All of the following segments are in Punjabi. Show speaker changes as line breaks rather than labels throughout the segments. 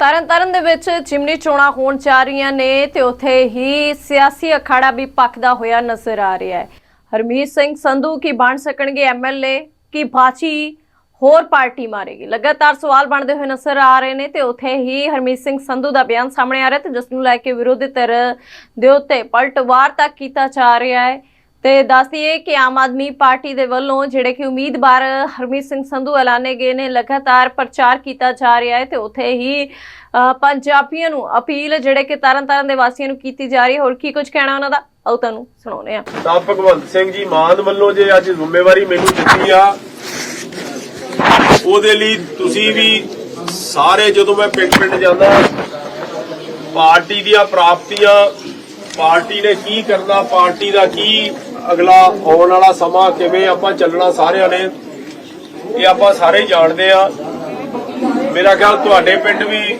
ਤਰਨਤਾਰਨ ਦੇ ਵਿੱਚ ਚਿਮਨੀ ਚੋਣਾਂ ਹੋਣ ਜਾ ਰਹੀਆਂ ਨੇ ਤੇ ਉੱਥੇ ਹੀ ਸਿਆਸੀ ਅਖਾੜਾ ਵੀ ਪੱਕਦਾ ਹੋਇਆ ਨਜ਼ਰ ਆ ਰਿਹਾ ਹੈ। ਹਰਮੀਤ ਸਿੰਘ ਸੰਧੂ ਕੀ ਬਣ ਸਕਣਗੇ ਐਮਐਲਏ ਕੀ ਬਾਚੀ ਹੋਰ ਪਾਰਟੀ ਮਾਰੇਗੀ? ਲਗਾਤਾਰ ਸਵਾਲ ਬਣਦੇ ਹੋਏ ਨਜ਼ਰ ਆ ਰਹੇ ਨੇ ਤੇ ਉੱਥੇ ਹੀ ਹਰਮੀਤ ਸਿੰਘ ਸੰਧੂ ਦਾ ਬਿਆਨ ਸਾਹਮਣੇ ਆ ਰਿਹਾ ਤੇ ਜਿਸ ਨੂੰ ਲੈ ਕੇ ਵਿਰੋਧੀ ਧਿਰ ਦੇ ਉੱਤੇ ਪਲਟਵਾਰ ਤੱਕ ਕੀਤਾ ਜਾ ਰਿਹਾ ਹੈ। ਤੇ ਦੱਸ ਕਿ ਆਮ ਆਦਮੀ ਪਾਰਟੀ ਦੇ ਵੱਲੋਂ ਜਿਹੜੇ ਕਿ ਉਮੀਦਵਾਰ ਹਰਮੀਤ ਸਿੰਘ ਸੰਧੂ ਐਲਾਨੇ ਗਏ ਨੇ, ਲਗਾਤਾਰ ਪ੍ਰਚਾਰ ਕੀਤਾ ਜਾ ਰਿਹਾ ਹੈ ਤੇ ਉੱਥੇ ਹੀ ਪੰਜਾਬੀਆਂ ਨੂੰ ਅਪੀਲ ਜਿਹੜੇ ਕਿ ਤਰਨਤਾਰਨ ਦੇ ਵਾਸੀਆਂ ਨੂੰ ਕੀਤੀ ਜਾ ਰਹੀ ਹੈ। ਹੋਰ ਕੀ ਕੁਝ ਕਹਿਣਾ ਉਹਨਾਂ ਦਾ? ਆਓ ਤੁਹਾਨੂੰ ਸੁਣਾਉਂਦੇ ਹਾਂ।
ਤਾਂ ਭਗਵੰਤ ਸਿੰਘ ਜੀ ਮਾਨ ਵੱਲੋਂ ਜੇ ਅੱਜ ਜ਼ਿੰਮੇਵਾਰੀ ਮੈਨੂੰ ਦਿੱਤੀ ਆ, ਉਹਦੇ ਲਈ ਤੁਸੀਂ ਵੀ ਸਾਰੇ ਜਦੋਂ ਮੈਂ ਪਿੰਡ ਪਿੰਡ ਜਾਂਦਾ, ਪਾਰਟੀ ਦੀਆਂ ਪ੍ਰਾਪਤੀਆਂ, ਪਾਰਟੀ ਨੇ ਕੀ ਕਰਨਾ, ਪਾਰਟੀ ਦਾ ਕੀ ਅਗਲਾ ਆਉਣ ਵਾਲਾ ਸਮਾਂ ਕਿਵੇਂ ਆਪਾਂ ਚੱਲਣਾ ਸਾਰਿਆਂ ਨੇ, ਇਹ ਆਪਾਂ ਸਾਰੇ ਜਾਣਦੇ ਆ ਮੇਰਾ ਖਿਆਲ ਤੁਹਾਡੇ ਪਿੰਡ ਵੀ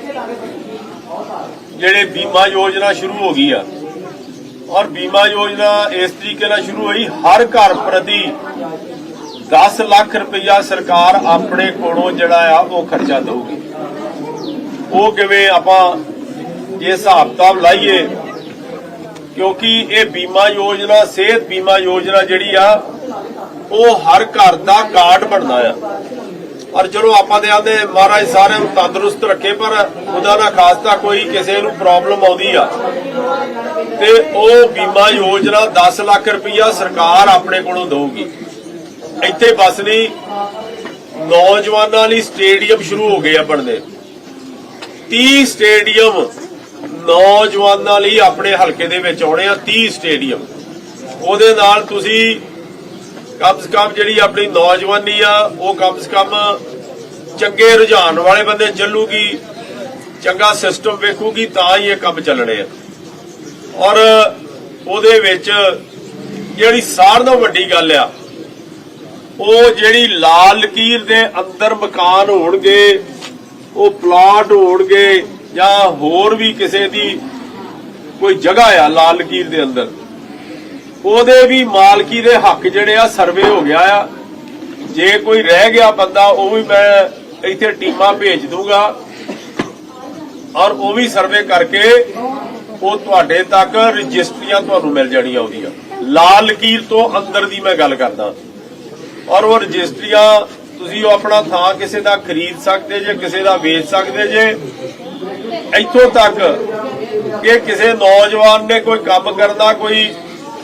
ਜਿਹੜੇ ਬੀਮਾ ਯੋਜਨਾ ਸ਼ੁਰੂ ਹੋ ਗਈ ਆ। ਔਰ ਬੀਮਾ ਯੋਜਨਾ ਇਸ ਤਰੀਕੇ ਨਾਲ ਸ਼ੁਰੂ ਹੋਈ, ਹਰ ਘਰ ਪ੍ਰਤੀ 10 ਲੱਖ ਰੁਪਈਆ ਸਰਕਾਰ ਆਪਣੇ ਕੋਲੋਂ ਜਿਹੜਾ ਆ, ਉਹ ਖਰਚਾ ਦੇਊਗੀ। ਉਹ ਕਿਵੇਂ ਆਪਾਂ ਜੇ ਹਿਸਾਬ ਕਿਤਾਬ ਲਾਈਏ ਕਿਉਂਕਿ ਇਹ ਬੀਮਾ ਯੋਜਨਾ, ਸਿਹਤ ਬੀਮਾ ਯੋਜਨਾ ਜਿਹੜੀ ਆ, ਉਹ ਹਰ ਘਰ ਦਾ ਕਾਰਡ ਬਣਦਾ ਆ। ਔਰ ਚਲੋ ਆਪਾਂ ਦੇ ਆਂਦੇ ਮਹਾਰਾਜ ਸਾਰਿਆਂ ਨੂੰ ਤੰਦਰੁਸਤ ਰੱਖੇ, ਪਰ ਉਹਦਾ ਨਾ ਖਾਸਤਾ ਕੋਈ ਕਿਸੇ ਨੂੰ ਪ੍ਰੋਬਲਮ ਆਉਂਦੀ ਆ। ਤੇ ਉਹ ਬੀਮਾ ਯੋਜਨਾ 10 ਲੱਖ ਰੁਪਈਆ ਸਰਕਾਰ ਆਪਣੇ ਕੋਲੋਂ ਦੇਊਗੀ। ਇੱਥੇ ਬਸ ਨਹੀਂ, ਨੌਜਵਾਨਾਂ ਲਈ ਸਟੇਡੀਅਮ ਸ਼ੁਰੂ ਹੋ ਗਏ ਆ ਬਣਦੇ। 30 ਸਟੇਡੀਅਮ ਨੌਜਵਾਨਾਂ ਲਈ ਆਪਣੇ ਹਲਕੇ ਦੇ ਵਿੱਚ ਆਉਣੇ ਆ 30 ਸਟੇਡੀਅਮ। ਉਹਦੇ ਨਾਲ ਤੁਸੀਂ ਕਮ ਸੇ ਕਮ ਜਿਹੜੀ ਆਪਣੀ ਨੌਜਵਾਨੀ ਆ, ਉਹ ਕਮ ਸੇ ਕਮ ਚੰਗੇ ਰੁਝਾਨ ਵਾਲੇ ਬੰਦੇ ਚੱਲੂਗੀ, ਚੰਗਾ ਸਿਸਟਮ ਵੇਖੂਗੀ, ਤਾਂ ਹੀ ਇਹ ਕੰਮ ਚੱਲਣੇ ਆ। ਔਰ ਉਹਦੇ ਵਿੱਚ ਜਿਹੜੀ ਸਾਰ ਤੋਂ ਵੱਡੀ ਗੱਲ ਆ, ਉਹ ਜਿਹੜੀ ਲਾਲ ਲਕੀਰ ਦੇ ਅੰਦਰ ਮਕਾਨ ਹੋਣਗੇ, ਉਹ ਪਲਾਟ ਹੋਣਗੇ ਜਾਂ ਹੋਰ ਵੀ ਕਿਸੇ ਦੀ ਕੋਈ ਜਗ੍ਹਾ ਆ ਲਾਲ ਲਕੀਰ ਦੇ ਅੰਦਰ। ਉਹਦੇ ਵੀ ਮਾਲਕੀ ਦੇ ਹੱਕ ਜਿਹੜੇ ਆ ਸਰਵੇ ਹੋ ਗਿਆ ਆ। ਜੇ ਕੋਈ ਰਹਿ ਗਿਆ ਬੰਦਾ, ਉਹ ਵੀ ਮੈਂ ਇੱਥੇ ਟੀਮਾਂ ਭੇਜ ਦੂੰਗਾ। ਔਰ ਉਹ ਵੀ ਸਰਵੇ ਕਰਕੇ ਉਹ ਤੁਹਾਡੇ ਤੱਕ ਰਜਿਸਟਰੀਆਂ ਤੁਹਾਨੂੰ ਮਿਲ ਜਾਣੀਆਂ ਉਹਦੀਆਂ ਲਾਲ ਲਕੀਰ ਤੋਂ ਅੰਦਰ ਦੀ ਮੈਂ ਗੱਲ ਕਰਦਾ। ਔਰ ਉਹ ਰਜਿਸਟਰੀਆਂ ਤੁਸੀਂ ਉਹ ਆਪਣਾ ਥਾਂ ਕਿਸੇ ਦਾ ਖਰੀਦ ਸਕਦੇ ਜੇ, ਕਿਸੇ ਦਾ ਵੇਚ ਸਕਦੇ ਜੇ ਇੱਥੋਂ ਤੱਕ ਕਿ ਕਿਸੇ ਨੌਜਵਾਨ ਨੇ ਕੋਈ ਕੰਮ ਕਰਨਾ, ਕੋਈ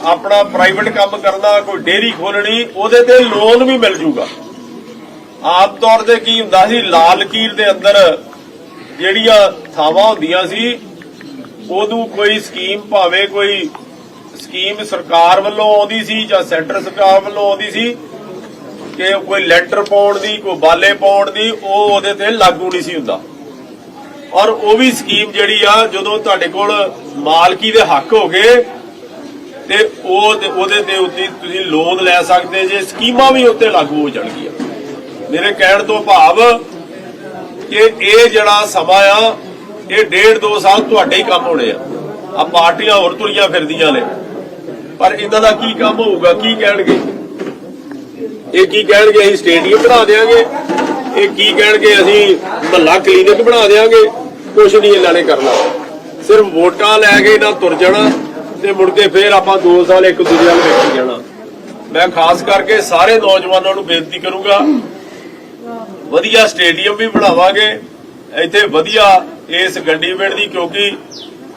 ਆਪਣਾ ਪ੍ਰਾਈਵੇਟ ਕੰਮ ਕਰਨਾ, ਕੋਈ ਡੇਅਰੀ ਖੋਲਣੀ ਉਹਦੇ ਤੇ ਲੋਨ ਵੀ ਮਿਲ ਜੂਗਾ। ਆਮ ਤੌਰ ਤੇ ਕੀ ਹੁੰਦਾ ਸੀ, ਲਾਲ ਲਕੀਰ ਦੇ ਅੰਦਰ ਜਿਹੜੀਆਂ ਥਾਵਾਂ ਹੁੰਦੀਆਂ ਸੀ ਉਦੋਂ ਕੋਈ ਸਕੀਮ ਭਾਵੇਂ ਕੋਈ ਸਕੀਮ ਸਰਕਾਰ ਵੱਲੋਂ ਆਉਂਦੀ ਸੀ ਜਾਂ ਸੈਂਟਰ ਸਰਕਾਰ ਵੱਲੋਂ ਆਉਂਦੀ ਸੀ, ਕਿ ਕੋਈ ਲੈਂਟਰ ਪਾਉਣ ਦੀ, ਕੋਈ ਬਾਲੇ ਪਾਉਣ ਦੀ, ਉਹ ਉਹਦੇ ਤੇ ਲਾਗੂ ਨਹੀਂ ਸੀ ਹੁੰਦਾ। ਔਰ ਉਹ ਵੀ ਸਕੀਮ ਜਿਹੜੀ ਆ, ਜਦੋਂ ਤੁਹਾਡੇ ਕੋਲ ਮਾਲਕੀ ਦੇ ਹੱਕ ਹੋ ਗਏ, ਤੇ ਉਹ ਉਹਦੇ ਤੇ ਉੱਤੇ ਤੁਸੀਂ ਲੋਨ ਲੈ ਸਕਦੇ ਜੇ, ਸਕੀਮਾਂ ਵੀ ਉੱਤੇ ਲਾਗੂ ਹੋ ਜਾਣਗੀਆਂ। ਮੇਰੇ ਕਹਿਣ ਤੋਂ ਭਾਵ ਕਿ ਇਹ ਜਿਹੜਾ ਸਮਾਂ ਆ, ਇਹ ਡੇਢ ਦੋ ਸਾਲ ਤੁਹਾਡੇ ਹੀ ਕੰਮ ਹੋਣੇ ਆ। ਆ ਪਾਰਟੀਆਂ ਹੋਰ ਤੁਰੀਆਂ ਫਿਰਦੀਆਂ ਨੇ। ਪਰ ਇਹਨਾਂ ਦਾ ਕੀ ਕੰਮ ਹੋਊਗਾ, ਕੀ ਕਹਿਣਗੇ? ਇਹ ਕੀ ਕਹਿਣਗੇ, ਅਸੀਂ ਸਟੇਡੀਅਮ ਬਣਾ ਦੇਾਂਗੇ ਇਹ ਕੀ ਕਹਿਣਗੇ, ਅਸੀਂ ਮਹੱਲਾ ਕਲੀਨਿਕ ਬਣਾ ਦੇਾਂਗੇ ਕੁਝ ਨਹੀਂ ਇਹਨਾਂ ਨੇ ਕਰਨਾ। ਸਿਰਫ ਵੋਟਾਂ ਲੈ ਕੇ ਇਹਨਾਂ ਤੁਰ ਜਾਣਾ ਤੇ ਮੁੜ ਕੇ ਫੇਰ ਆਪਾਂ 2 ਸਾਲ ਇੱਕ ਦੂਜੇ ਨਾਲ ਵੇਖੀ ਜਾਣਾ। ਮੈਂ ਖਾਸ ਕਰਕੇ ਸਾਰੇ ਨੌਜਵਾਨਾਂ ਨੂੰ ਬੇਨਤੀ ਕਰੂੰਗਾ, ਵਧੀਆ ਸਟੇਡੀਅਮ ਵੀ ਬਣਾਵਾਂਗੇ। ਇੱਥੇ ਵਧੀਆ ਇਸ ਗੱਡੀ ਪਿੰਡ ਦੀ ਕਿਉਂਕਿ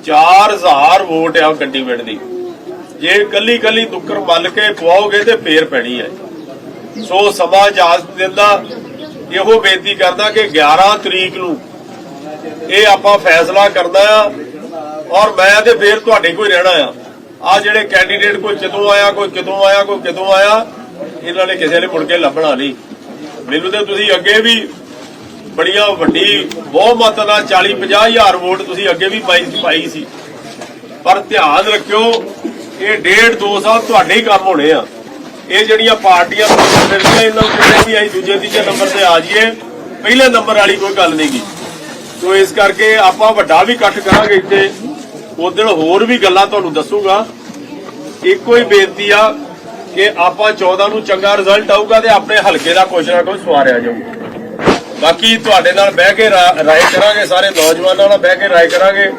4000 ਵੋਟ ਆ ਗੱਡੀ ਪਿੰਡ ਦੀ। ਜੇ ਕੱਲੀ ਕੱਲੀ ਦੁੱਕਰ ਮੱਲ ਕੇ ਪਵਾਓਗੇ ਤੇ ਫੇਰ ਪੈਣੀ ਹੈ। ਸੋ ਸਮਾਂ ਇਜਾਜ਼ਤ ਦਿੰਦਾ। ਇਹੋ ਬੇਨਤੀ ਕਰਦਾ ਕਿ 11 ਤਰੀਕ ਨੂੰ ਇਹ ਆਪਾਂ ਫੈਸਲਾ ਕਰਨਾ ਆ ਔਰ ਮੈਂ ਤੇ ਫੇਰ ਤੁਹਾਡੇ ਕੋਈ ਰਹਿਣਾ ਆ। ਆ ਜਿਹੜੇ ਕੈਂਡੀਡੇਟ ਕੋਈ ਕਿਤੋਂ ਆਇਆ, ਕੋਈ ਕਿਤੋਂ ਆਇਆ, ਕੋਈ ਕਿਤੋਂ ਆਇਆ, ਇਹਨਾਂ ਨੇ ਕਿਸੇ ਨੇ ਮੁੜ ਕੇ ਲੱਭਣਾ ਨਹੀਂ। ਮੈਨੂੰ ਤੇ ਤੁਸੀਂ ਅੱਗੇ ਵੀ ਬੜੀਆਂ ਵੱਡੀ ਬਹੁਮਤ ਨਾਲ 40 50 ਹਜ਼ਾਰ ਵੋਟ ਤੁਸੀਂ ਅੱਗੇ ਵੀ ਪਾਈ ਪਾਈ ਸੀ। ਪਰ ਧਿਆਨ ਰੱਖਿਓ, ਇਹ ਡੇਢ ਦੋ ਸਾਲ ਤੁਹਾਡੇ ਹੀ ਕੰਮ ਹੋਣੇ ਆ। ਇਹ ਜਿਹੜੀਆਂ ਪਾਰਟੀਆਂ ਇਹਨਾਂ ਨੂੰ ਕਹਿੰਦੇ ਵੀ ਅਸੀਂ ਦੂਜੇ ਤੀਜੇ ਨੰਬਰ ਤੇ ਆ ਜਾਈਏ, ਪਹਿਲੇ ਨੰਬਰ ਵਾਲੀ ਕੋਈ ਗੱਲ ਨਹੀਂ ਨਹੀਂਗੀ ਸੋ ਇਸ ਕਰਕੇ ਆਪਾਂ ਵੱਡਾ ਵੀ ਇਕੱਠ ਕਰਾਂਗੇ ਇੱਥੇ। ਉਦੋਂ ਹੋਰ ਵੀ ਗੱਲਾਂ ਤੁਹਾਨੂੰ ਦੱਸੂਗਾ। ਇੱਕੋ ਹੀ ਬੇਨਤੀ ਆ ਕਿ ਆਪਾਂ 14 ਨੂੰ ਚੰਗਾ ਰਿਜ਼ਲਟ ਆਊਗਾ ਤੇ ਆਪਣੇ ਹਲਕੇ ਦਾ ਕੁਛ ਨਾ ਕੁਛ ਸਵਾਰਿਆ ਜਾਊਗਾ। ਬਾਕੀ ਤੁਹਾਡੇ ਨਾਲ ਬਹਿ ਕੇ ਰਾਏ ਕਰਾਂਗੇ, ਸਾਰੇ ਨੌਜਵਾਨਾਂ ਨਾਲ ਬਹਿ ਕੇ ਰਾਏ ਕਰਾਂਗੇ।